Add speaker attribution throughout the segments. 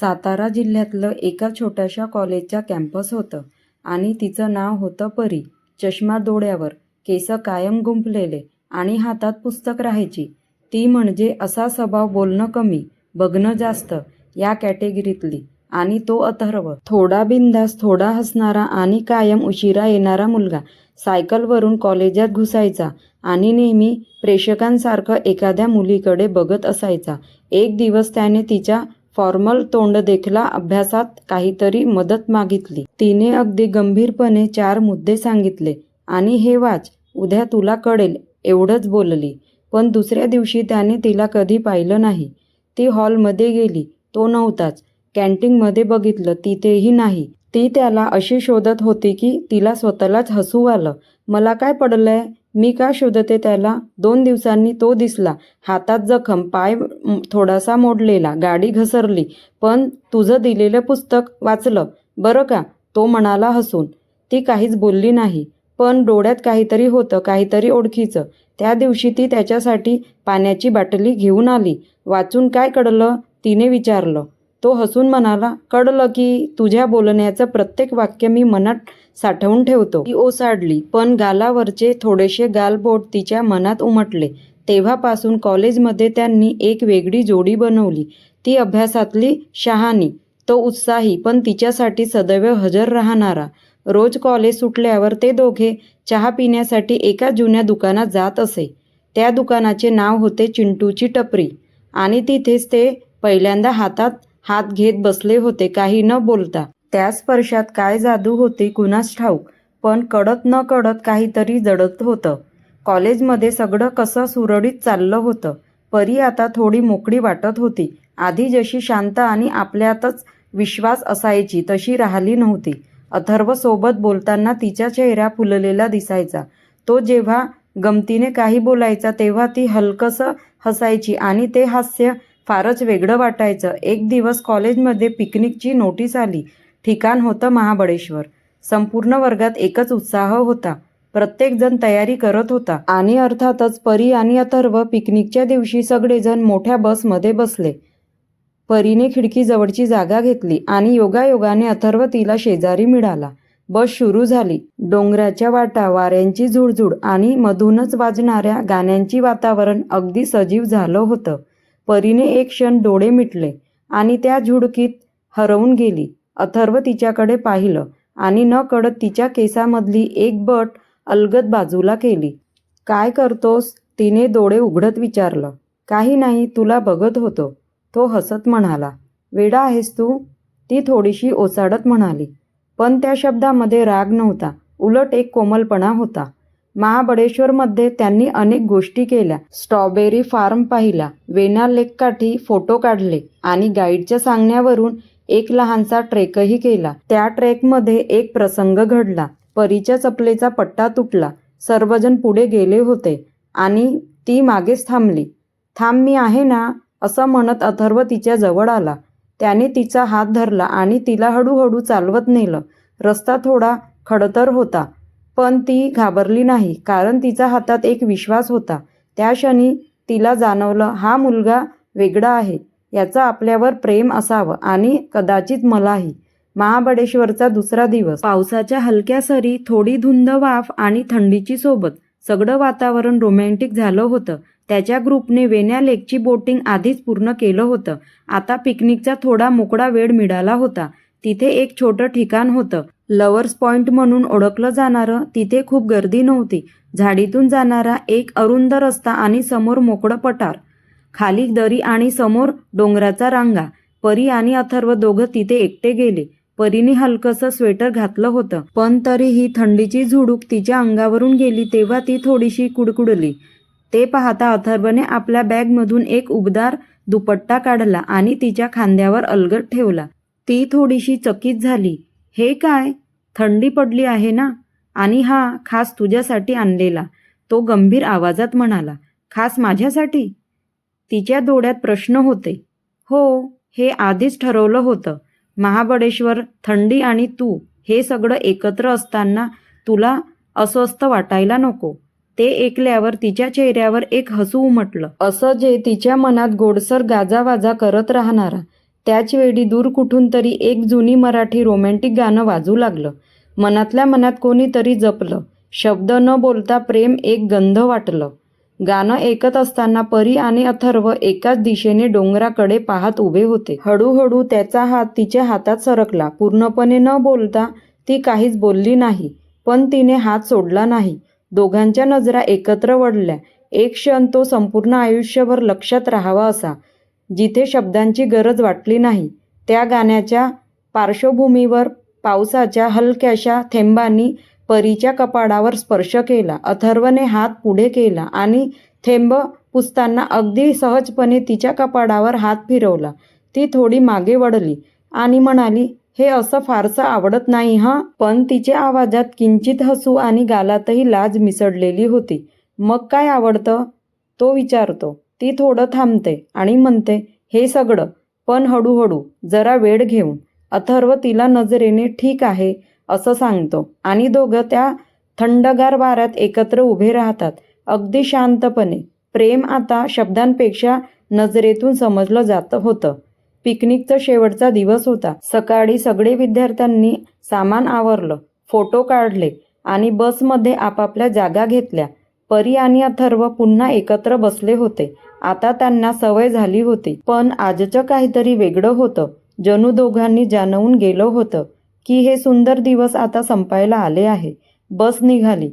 Speaker 1: सातारा जिल्ह्यातलं एका छोट्याशा कॉलेजच्या कॅम्पस होतं आणि तिचं नाव होतं परी. चष्मा डोळ्यावर केस कायम गुंफलेले आणि हातात पुस्तक राहायची. ती म्हणजे असा स्वभाव बोलणं कमी बघणं जास्त या कॅटेगरीतली आणि तो अथर्व. थोडा बिंदास थोडा हसणारा आणि कायम उशिरा येणारा मुलगा सायकलवरून कॉलेजात घुसायचा आणि नेहमी प्रेक्षकांसारखं एखाद्या मुलीकडे बघत असायचा. एक दिवस त्याने तिच्या फॉर्मल तोंड देखला अभ्यासात काहीतरी मदत मागितली. तिने अगदी गंभीरपणे चार मुद्दे सांगितले. आणि हे वाच उद्या तुला कळेल एवढंच बोलली. पण दुसऱ्या दिवशी त्याने तिला कधी पाहिलं नाही. ती हॉलमध्ये गेली. तो नव्हताच. कॅन्टीनमध्ये बघितलं तिथेही नाही. ती त्याला अशी शोधत होती की तिला स्वतःलाच हसू आलं. मला काय पडलंय? मी का शोधते त्याला? दोन दिवसांनी तो दिसला. हातात जखम पाय थोडासा मोडलेला गाडी घसरली. पण तुझं दिलेलं पुस्तक वाचलं. बरं का? तो म्हणाला हसून. ती काहीच बोलली नाही. पण डोळ्यात काहीतरी होतं काहीतरी ओळखीचं. त्या दिवशी ती त्याच्यासाठी पाण्याची बाटली घेऊन आली. वाचून काय कळलं? तिने विचारलं. तो हसून म्हणाला कळलं की तुझ्या बोलण्याचं प्रत्येक वाक्य मी मनात साठवून ठेवतो. ती ओसाडली पण गालावरचे थोडेसे गालबोट तिच्या मनात उमटले. तेव्हापासून कॉलेजमध्ये त्यांनी एक वेगळी जोडी बनवली. ती अभ्यासातली शहाणी तो उत्साही पण तिच्यासाठी सदैव हजर राहणारा. रोज कॉलेज सुटल्यावर ते दोघे चहा पिण्यासाठी एका जुन्या दुकानात जात असे. त्या दुकानाचे नाव होते चिंटूची टपरी. आणि तिथेच ते पहिल्यांदा हातात हात घेत बसले होते काही न बोलता. त्या स्पर्शात काय जादू होती कुणास ठाऊक पण कळत न कळत काहीतरी जडत होतं. कॉलेजमध्ये सगळं कसं सुरळीत चाललं होतं परी आता थोडी मोकळी वाटत होती. आधी जशी शांत आणि आपल्यातच विश्वास असायची तशी राहिली नव्हती. अथर्व सोबत बोलताना तिचा चेहरा फुललेला दिसायचा. तो जेव्हा गमतीने काही बोलायचा तेव्हा ती हलकसं हसायची आणि ते हास्य फारच वेगळं वाटायचं. एक दिवस कॉलेजमध्ये पिकनिकची नोटीस आली. ठिकाण होतं महाबळेश्वर. संपूर्ण वर्गात एकच उत्साह होता. प्रत्येकजण तयारी करत होता. आणि अर्थातच परी आणि अथर्व पिकनिकच्या दिवशी सगळेजण मोठ्या बसमध्ये बसले. परीने खिडकीजवळची जागा घेतली आणि योगायोगाने अथर्व तिला शेजारी मिळाला. बस सुरू झाली. डोंगराच्या वाटा वाऱ्यांची झुळझुळ आणि मधूनच वाजणाऱ्या गाण्यांची वातावरण अगदी सजीव झालं होतं. परीने एक क्षण डोळे मिटले आणि त्या झुडकीत हरवून गेली. अथर्व तिच्याकडे पाहिलं आणि न कळत तिच्या केसामधली एक बट अलगद बाजूला केली. काय करतोस? तिने डोळे उघडत विचारलं. काही नाही तुला बघत होतो. तो हसत म्हणाला. वेडा आहेस तू. ती थोडीशी ओसाडत म्हणाली. पण त्या शब्दामध्ये राग नव्हता. उलट एक कोमलपणा होता. महाबळेश्वरमध्ये त्यांनी अनेक गोष्टी केल्या. स्ट्रॉबेरी फार्म पाहिला. वेना लेककाठी फोटो काढले आणि गाईडच्या सांगण्यावरून एक लहानसा ट्रेकही केला. त्या ट्रेकमध्ये एक प्रसंग घडला. परीच्या चपलेचा पट्टा तुटला. सर्वजण पुढे गेले होते आणि ती मागेच थांबली. थांब मी आहे ना असं म्हणत अथर्व तिच्या जवळ आला. त्याने तिचा हात धरला आणि तिला हळूहळू चालवत नेलं. रस्ता थोडा खडतर होता. पण ती घाबरली नाही कारण तिचा हातात एक विश्वास होता. त्या क्षणी तिला जाणवलं हा मुलगा वेगळा आहे याचं आपल्यावर प्रेम असावं आणि कदाचित मलाही. महाबळेश्वरचा दुसरा दिवस. पावसाच्या हलक्या सरी थोडी धुंद वाफ आणि थंडीची सोबत सगळं वातावरण रोमॅन्टिक झालं होतं. त्याच्या ग्रुपने वेण्या लेकची बोटिंग आधीच पूर्ण केलं होतं. आता पिकनिकचा थोडा मोकळा वेळ मिळाला होता. तिथे एक छोटं ठिकाण होतं. लवर्स पॉइंट म्हणून ओळखलं जाणारं तिथे खूप गर्दी नव्हती. झाडीतून जाणारा एक अरुंद रस्ता आणि समोर मोकळं पठार. खाली दरी आणि समोर डोंगराचा रांगा. परी आणि अथर्व दोघं तिथे एकटे गेले. परीने हलकसं स्वेटर घातलं होतं. पण तरीही थंडीची झुडूक तिच्या अंगावरून गेली तेव्हा ती थोडीशी कुडकुडली. ते पाहता अथर्वने आपल्या बॅगमधून एक उबदार दुपट्टा काढला आणि तिच्या खांद्यावर अलगट ठेवला. ती थोडीशी चकित झाली. हे काय? थंडी पडली आहे ना? आणि हा खास तुझ्यासाठी आणलेला. तो गंभीर आवाजात म्हणाला खास माझ्यासाठी? तिच्या डोळ्यात प्रश्न होते. हो हे आधीच ठरवलं होतं. महाबळेश्वर थंडी आणि तू हे सगळं एकत्र असताना तुला अस्वस्थ वाटायला नको. ते ऐकल्यावर तिच्या चेहऱ्यावर एक हसू उमटलं. असं जे तिच्या मनात गोडसर गाजावाजा करत राहणारा त्याचवेळी दूर कुठून तरी एक जुनी मराठी रोमॅन्टिक गाणं वाजू लागलं. मनातल्या मनात कोणीतरी जपलं. शब्द न बोलता प्रेम एक गंध वाटलं. गाणं ऐकत असताना परी आणि अथर्व एकाच दिशेने डोंगराकडे पाहत उभे होते. हळूहळू त्याचा हात तिच्या हातात सरकला. पूर्णपणे न बोलता ती काहीच बोलली नाही पण तिने हात सोडला नाही. दोघांच्या नजरा एकत्र वळल्या. एक क्षण तो संपूर्ण आयुष्यभर लक्षात राहावा असा. जिथे शब्दांची गरज वाटली नाही त्या गाण्याच्या पार्श्वभूमीवर पावसाच्या हलक्याशा थेंबांनी परीच्या कपाडावर स्पर्श केला. अथर्वने हात पुढे केला आणि थेंब पुसताना अगदी सहजपणे तिच्या कपाडावर हात फिरवला. ती थोडी मागे वळली आणि म्हणाली हे असं फारसं आवडत नाही हां. पण तिच्या आवाजात किंचित हसू आणि गालातही लाज मिसळलेली होती. मग काय आवडतं? तो विचारतो. ती थोडं थांबते आणि म्हणते हे सगळं पण हळूहळू जरा वेळ घेऊन अथर्व तिला नजरेने ठीक आहे असं सांगतो. आणि दोघं त्या थंडगार वाऱ्यात एकत्र उभे राहतात. अगदी शांतपणे प्रेम आता शब्दांपेक्षा नजरेतून समजलं जात होतं. पिकनिकचा शेवटचा दिवस होता. सकाळी सगळे विद्यार्थ्यांनी सामान आवरलं फोटो काढले आणि बसमध्ये आपापल्या जागा घेतल्या. परी आणि अथर्व पुन्हा एकत्र बसले होते. आता त्यांना सवय झाली होती. पण आजचं काहीतरी वेगळं होतं. जणू दोघांनी जाणवून गेलं होतं की हे सुंदर दिवस आता संपायला आले आहे. बस निघाली.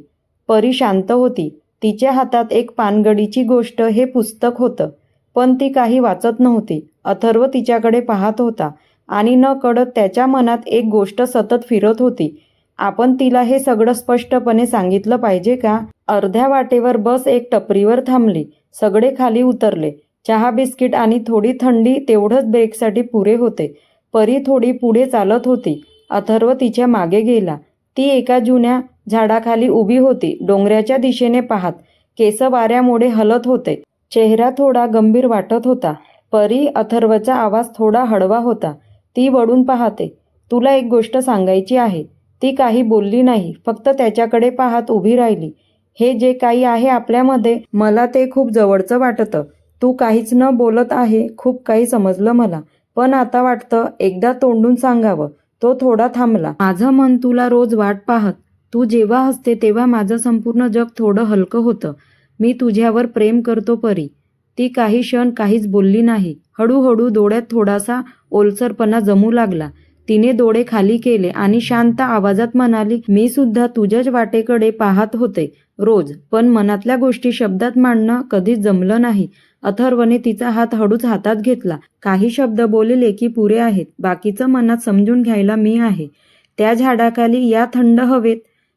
Speaker 1: परी शांत होती. तिच्या हातात एक पानगडीची गोष्ट हे पुस्तक होतं. पण ती काही वाचत नव्हती. अथर्व तिच्याकडे पाहत होता आणि न कळत त्याच्या मनात एक गोष्ट सतत फिरत होती. आपण तिला हे सगळं स्पष्टपणे सांगितलं पाहिजे का? अर्ध्या वाटेवर बस एक टपरीवर थांबली. सगळे खाली उतरले. चहा बिस्किट आणि थोडी थंडी तेवढंच ब्रेकसाठी पुरे होते. परी थोडी पुढे चालत होती. अथर्व तिच्यामागे गेला. ती एका जुन्या झाडाखाली उभी होती. डोंगराच्या दिशेने पाहत. केस वाऱ्यामुळे हलत होते. चेहरा थोडा गंभीर वाटत होता. परी अथर्वचा आवाज थोडा हळवा होता. ती वळून पाहते. तुला एक गोष्ट सांगायची आहे. ती काही बोलली नाही. फक्त त्याच्याकडे पाहत उभी राहिली. हे जे काही आहे आपल्यामध्ये मला ते खूप जवळचं वाटतं. तू काहीच न बोलत आहे खूप काही समजलं मला. पण आता वाटतं एकदा तोंडून सांगावं. तो थोडा थांबला. माझं मन तुला रोज वाट पाहत. तू जेव्हा हसते तेव्हा माझं संपूर्ण जग थोडं हलकं होतं. मी तुझ्यावर प्रेम करतो परी. ती काही क्षण काहीच बोलली नाही. हळूहळू डोळ्यात थोडासा ओलसरपणा जमू लागला. तिने डोळे खाली केले आणि शांत आवाजात म्हणाली मी सुद्धा तुझ्याच वाटेकडे पाहत होते रोज. पण मनातल्या गोष्टी शब्दात मांडणं कधीच जमलं नाही अथर्वने तिचा हात हळूच हातात घेतला. काही शब्द बोलले की पुरे आहेत. बाकीचं मनात समजून घ्यायला मी आहे. त्या झाडाखाली या थंड हवेत.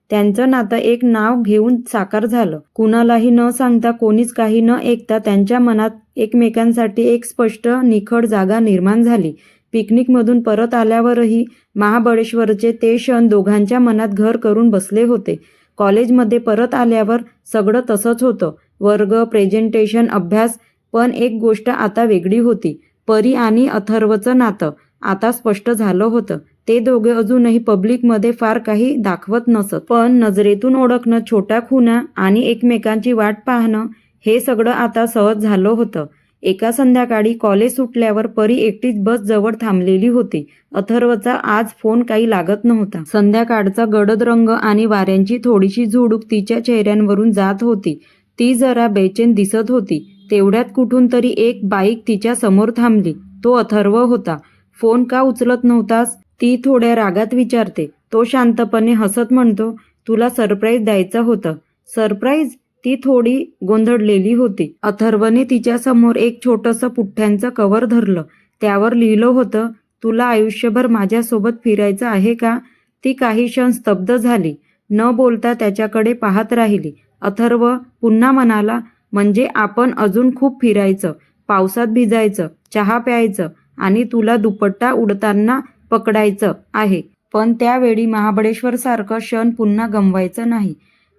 Speaker 1: त्यांचं नातं एक नाव घेऊन साकार झालं. कुणालाही न सांगता कोणीच काही न ऐकता त्यांच्या मनात एकमेकांसाठी एक स्पष्ट निखळ जागा निर्माण झाली. पिकनिकमधून परत आल्यावरही महाबळेश्वरचे ते क्षण दोघांच्या मनात घर करून बसले होते. कॉलेजमध्ये परत आल्यावर सगळं तसंच होतं. वर्ग प्रेझेंटेशन अभ्यास पण एक गोष्ट आता वेगळी होती. परी आणि अथर्वचं नातं आता स्पष्ट झालं होतं. ते दोघे अजूनही पब्लिकमध्ये फार काही दाखवत नसत. पण नजरेतून ओळखणं छोट्या खुना आणि एकमेकांची वाट पाहणं हे सगळं आता सहज झालं होतं. एका संध्याकाळी कॉलेज सुटल्यावर परी एकटीच बस जवळ थांबलेली होती. अथर्वचा आज फोन काही लागत नव्हता. संध्याकाळचा गडद रंग आणि वाऱ्यांची थोडीशी झुडूक तिच्या चेहऱ्यांवरून जात होती. ती जरा बेचैन दिसत होती. तेवढ्यात कुठून तरी एक बाईक तिच्या समोर थांबली. तो अथर्व होता. फोन का उचलत नव्हतास? ती थोड्या रागात विचारते. तो शांतपणे हसत म्हणतो तुला सरप्राईज द्यायचं होतं. सरप्राईज? ती थोडी गोंधळलेली होती. अथर्वने तिच्या समोर एक छोटंसं पुठ्ठ्यांचं कवर धरलं. त्यावर लिहिलं होतं तुला आयुष्यभर माझ्यासोबत फिरायचं आहे का? ती काही क्षण स्तब्ध झाली. न बोलता त्याच्याकडे पाहत राहिली. अथर्व पुन्हा म्हणाला म्हणजे आपण अजून खूप फिरायचं पावसात भिजायचं चहा प्यायचं आणि तुला दुपट्टा उडताना पकडायचं आहे. पण त्यावेळी महाबळेश्वर सारखं क्षण पुन्हा गमवायचं नाही.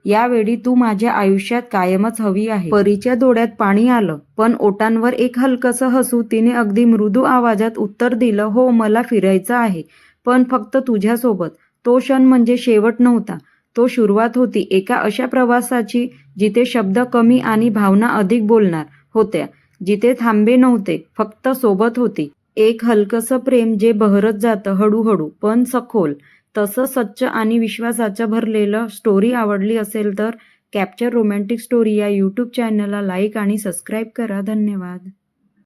Speaker 1: यावेळी तू माझ्या आयुष्यात कायमच हवी आहे. परीच्या डोळ्यात पाणी आलं पण ओटांवर एक हलकसं हसू तिने अगदी मृदू आवाजात उत्तर दिलं हो मला फिरायचं आहे पण फक्त तुझ्यासोबत. तो क्षण म्हणजे शेवट नव्हता. तो सुरुवात होती एका अशा प्रवासाची जिथे शब्द कमी आणि भावना अधिक बोलणार होत्या जिथे थांबे नव्हते फक्त सोबत होती. एक हलकसं प्रेम जे बहरत जातं हळूहळू पण सखोल. तसं सच्च आणि विश्वासाचं भरलेलं स्टोरी आवडली असेल तर कॅप्चर रोमॅन्टिक स्टोरी या यूट्यूब चॅनलला लाईक आणि सबस्क्राईब करा. धन्यवाद.